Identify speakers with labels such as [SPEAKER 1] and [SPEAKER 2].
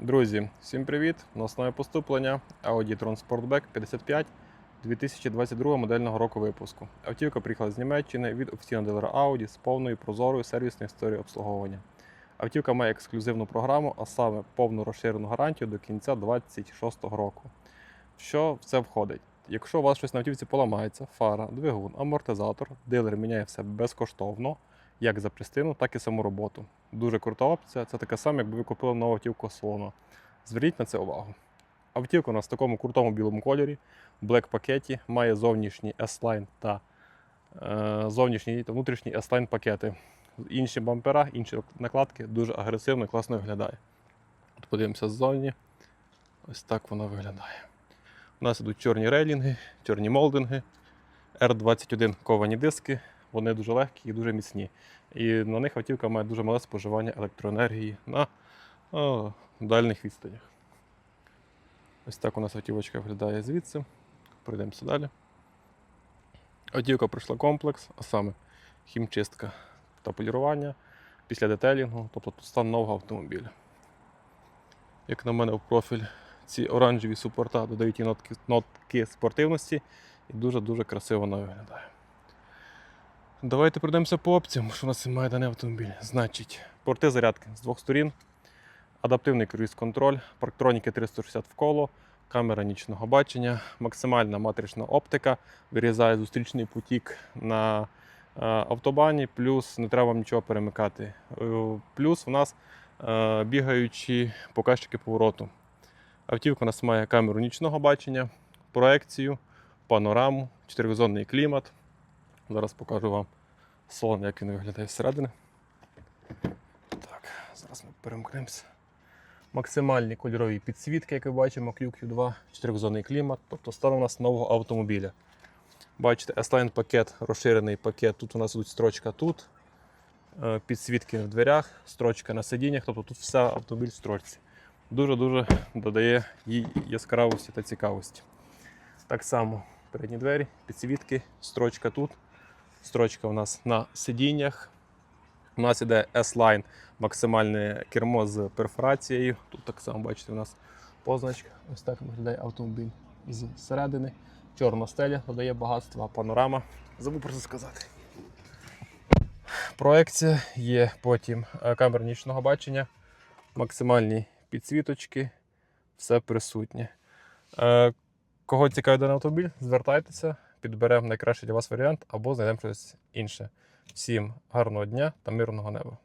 [SPEAKER 1] Друзі, всім привіт! На основі поступлення Audi Tron Sportback 55 2022 модельного року випуску. Автівка приїхала з Німеччини від офіційного дилера Audi з повною прозорою сервісною історією обслуговування. Автівка має ексклюзивну програму, а саме повну розширену гарантію до кінця 2026 року. Що в це входить? Якщо у вас щось на автівці поламається, фара, двигун, амортизатор, дилер міняє все безкоштовно, як за частину, так і саму роботу. Дуже крута опція. Це таке саме, якби ви купили нову автівку салону. Зверніть на це увагу. Автівка у нас в такому крутому білому кольорі, в блек пакеті, має зовнішній S-Line та е, зовнішній та внутрішній S-Line пакети. Інші бампера, інші накладки дуже агресивно і класно виглядає. От подивимося ззовні. Ось так воно виглядає. У нас ідуть чорні рейлінги, чорні молдинги, R21 ковані диски. Вони дуже легкі і дуже міцні. І на них автівка має дуже мале споживання електроенергії на о, дальних відстанях. Ось так у нас автівочка виглядає звідси. Пройдемося далі. Автівка пройшла комплекс, а саме хімчистка та полірування після детелінгу, тобто тут стан нового автомобіля. Як на мене, в профіль ці оранжеві супорта додають їй нотки, нотки спортивності і дуже-дуже красиво вона виглядає. Давайте пройдемося по опціям, що у нас має даний автомобіль. Значить, порти зарядки з двох сторін, адаптивний круїз-контроль, парктроніки 360 в коло, камера нічного бачення, максимальна матрична оптика, вирізає зустрічний потік на е, автобані, плюс не треба вам нічого перемикати. Е, Плюс в нас е, бігаючі показчики повороту. Автівка у нас має камеру нічного бачення, проекцію, панораму, чотиризонний клімат. Зараз покажу вам салон, як він виглядає зсередини. Так, зараз ми перемкнемося. Максимальні кольорові підсвітки, як ви бачимо, QQ2, чотиризонний клімат, тобто стан у нас нового автомобіля. Бачите, S-Line пакет, розширений пакет. Тут у нас тут строчка тут, е, підсвітки в дверях, строчка на сидіннях, тобто тут все автомобіль в строчці. Дуже-дуже додає їй яскравості та цікавості. Так само передні двері, підсвітки, строчка тут, строчка у нас на сидіннях. У нас іде S-Line, максимальне кермо з перфорацією. Тут так само бачите, у нас позначка. Ось так виглядає автомобіль зсередини. Чорна стеля додає багатства, панорама. Забув про це сказати. Проекція є потім е, камера нічного бачення, максимальні підсвіточки, все присутнє. Е, Кого цікавить даний автомобіль, звертайтеся, підберемо найкращий для вас варіант або знайдемо щось інше. Всім гарного дня та мирного неба!